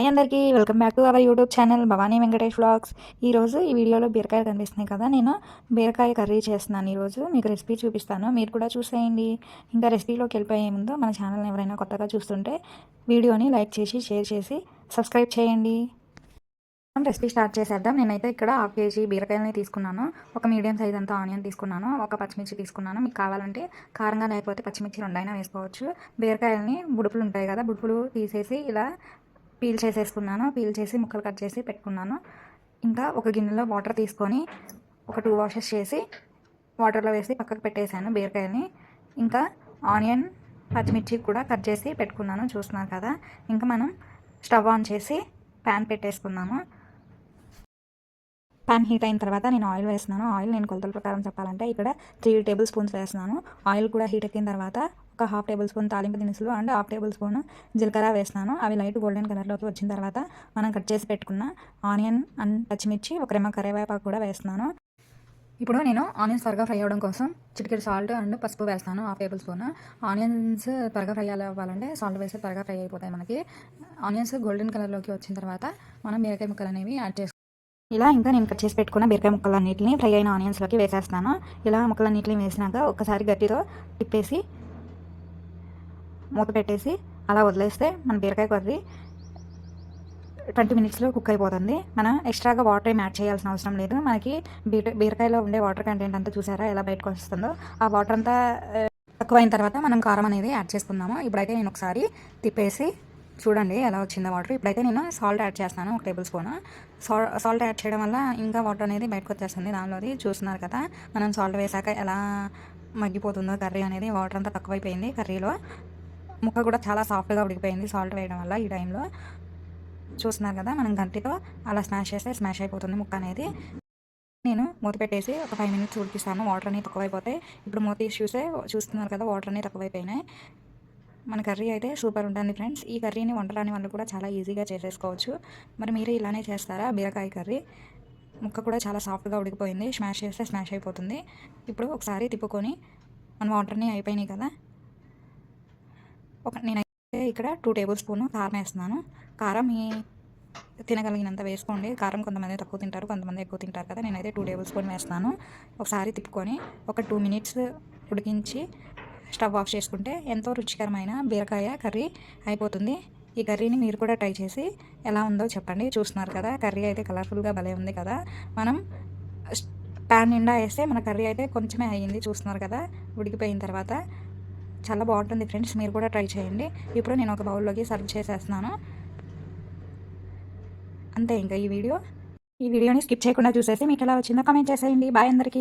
Hi అందరికీ. Welcome back to our YouTube channel Bhavani Venkatesh vlogs ఈరోజు ఈ వీడియోలో బీరకాయ కనిపిస్తున్నాయి కదా నేను బీరకాయ కర్రీ చేస్తున్నాను ఈరోజు మీకు రెసిపీ చూపిస్తాను. మీరు కూడా చూసేయండి. ఇంకా రెసిపీలోకి వెళ్ళిపోయే ముందు మన ఛానల్ని ఎవరైనా కొత్తగా చూస్తుంటే వీడియోని లైక్ చేసి షేర్ చేసి సబ్స్క్రైబ్ చేయండి. మనం రెసిపీ స్టార్ట్ చేసేద్దాం. నేనైతే ఇక్కడ హాఫ్ కేజీ బీరకాయలని తీసుకున్నాను. ఒక మీడియం సైజ్ అంతా ఆనియన్ తీసుకున్నాను. ఒక పచ్చిమిర్చి తీసుకున్నాను. మీకు కావాలంటే కారంగా లేకపోతే పచ్చిమిర్చి రెండైనా వేసుకోవచ్చు. బీరకాయలని బుడుపులు ఉంటాయి కదా బుడుపులు తీసేసి ఇలా పీల్ చేసేసుకున్నాను. పీల్ చేసి ముక్కలు కట్ చేసి పెట్టుకున్నాను. ఇంకా ఒక గిన్నెలో వాటర్ తీసుకొని ఒక టూ వాషెస్ చేసి వాటర్లో వేసి పక్కకు పెట్టేశాను బీరకాయని. ఇంకా ఆనియన్ పచ్చిమిర్చి కూడా కట్ చేసి పెట్టుకున్నాను. చూస్తున్నారు కదా. ఇంకా మనం స్టవ్ ఆన్ చేసి ప్యాన్ పెట్టేసుకున్నాము ప్యాన్ హీట్ అయిన తర్వాత నేను ఆయిల్ వేస్తున్నాను. ఆయిల్ నేను కొలతల ప్రకారం చెప్పాలంటే ఇక్కడ త్రీ టేబుల్ స్పూన్స్ వేస్తున్నాను. ఆయిల్ కూడా హీట్ ఎక్కిన తర్వాత ఒక హాఫ్ టేబుల్ స్పూన్ తాలింపు దినుసులు అండ్ హాఫ్ టేబుల్ స్పూన్ జీలకర్ర వేస్తున్నాను అవి లైట్ గోల్డెన్ కలర్లోకి వచ్చిన తర్వాత మనం కట్ చేసి పెట్టుకున్న ఆనియన్ అండ్ పచ్చిమిర్చి ఒక రెమ్మ కరివేపాకు కూడా వేస్తున్నాను ఇప్పుడు నేను ఆనియన్స్ త్వరగా ఫ్రై అవ్వడం కోసం చిటికెడు సాల్ట్ అండ్ పసుపు వేస్తాను హాఫ్ టేబుల్ స్పూన్. ఆనియన్స్ త్వరగా ఫ్రై అవ్వాలంటే సాల్ట్ వేస్తే త్వరగా ఫ్రై అయిపోతాయి మనకి. ఆనియన్స్ గోల్డెన్ కలర్లోకి వచ్చిన తర్వాత మనం బీరకాయ ముక్కలు అనేవి యాడ్ చేసుకుంటాం ఇలా ఇంకా నేను కట్ చేసి పెట్టుకున్న బీరకాయ ముక్కలన్నింటినీ ఫ్రై అయిన ఆనియన్స్లోకి వేసేస్తాను ఇలా ముక్కలన్నింటినీ వేసినాక ఒకసారి గట్టితో తిప్పేసి మూత పెట్టేసి అలా వదిలేస్తే మన బీరకాయ కర్రీ ట్వంటీ మినిట్స్లో కుక్ అయిపోతుంది. మనం ఎక్స్ట్రాగా వాటర్ ఏం యాడ్ చేయాల్సిన అవసరం లేదు. మనకి బీట బీరకాయలో ఉండే వాటర్ కంటెంట్ అంతా చూసారా ఎలా బయటకు వస్తుందో? ఆ వాటర్ అంతా తక్కువైన తర్వాత మనం కారం అనేది యాడ్ చేసుకుందాము. ఇప్పుడైతే నేను ఒకసారి తిప్పేసి చూడండి ఎలా వచ్చిందో వాటర్. ఇప్పుడైతే నేను సాల్ట్ యాడ్ చేస్తాను ఒక టేబుల్ స్పూన్. సాల్ట్ యాడ్ చేయడం వల్ల ఇంకా వాటర్ అనేది బయటకు వచ్చేస్తుంది దానిలోది. చూస్తున్నారు కదా మనం సాల్ట్ వేసాక ఎలా మగ్గిపోతుందో కర్రీ అనేది వాటర్ అంతా తక్కువైపోయింది కర్రీలో. ముక్క కూడా చాలా సాఫ్ట్గా ఉడికిపోయింది. సాల్ట్ వేయడం వల్ల ఈ టైంలో చూస్తున్నారు కదా మనం గంటితో అలా స్మాష్ చేస్తే స్మాష్ అయిపోతుంది ముక్క అనేది. నేను మూత పెట్టేసి ఒక ఫైవ్ మినిట్స్ ఉడికిస్తాను. వాటర్ అనేది తక్కువైపోతాయి ఇప్పుడు మూత తీసి చూసే చూస్తున్నారు కదా వాటర్ అనేది తక్కువైపోయినాయి. మన కర్రీ అయితే సూపర్ ఉంటుంది ఫ్రెండ్స్ ఈ కర్రీని వంటరాని వాళ్ళు కూడా చాలా ఈజీగా చేసేసుకోవచ్చు. మరి మీరు ఇలానే చేస్తారా? బీరకాయ కర్రీ? ముక్క కూడా చాలా సాఫ్ట్గా ఉడికిపోయింది. స్మాష్ చేస్తే స్మాష్ అయిపోతుంది. ఇప్పుడు ఒకసారి తిప్పుకొని మన వాటర్ని అయిపోయినాయి కదా ఒక నేనైతే ఇక్కడ టూ టేబుల్ స్పూన్ కారం వేస్తున్నాను. కారం మీ తినగలిగినంత వేసుకోండి. కారం కొంతమంది తక్కువ తింటారు కొంతమంది ఎక్కువ తింటారు కదా. నేనైతే టూ టేబుల్ స్పూన్ వేస్తాను ఒకసారి తిప్పుకొని ఒక టూ మినిట్స్ ఉడికించి స్టవ్ ఆఫ్ చేసుకుంటే ఎంతో రుచికరమైన బీరకాయ కర్రీ అయిపోతుంది. ఈ కర్రీని మీరు కూడా ట్రై చేసి ఎలా ఉందో చెప్పండి. చూస్తున్నారు కదా కర్రీ అయితే కలర్ఫుల్గా భలే ఉంది కదా. మనం ప్యాన్ నిండా వేస్తే మన కర్రీ అయితే కొంచెమే అయ్యింది. చూస్తున్నారు కదా ఉడికిపోయిన తర్వాత చాలా బాగుంటుంది ఫ్రెండ్స్ మీరు కూడా ట్రై చేయండి. ఇప్పుడు నేను ఒక బౌల్లోకి సర్వ్ చేసేస్తున్నాను. అంతే ఇంకా ఈ వీడియో. ఈ వీడియోని స్కిప్ చేయకుండా చూసేసి మీకు ఎలా వచ్చిందో కామెంట్ చేసేయండి. బాయ్ అందరికీ.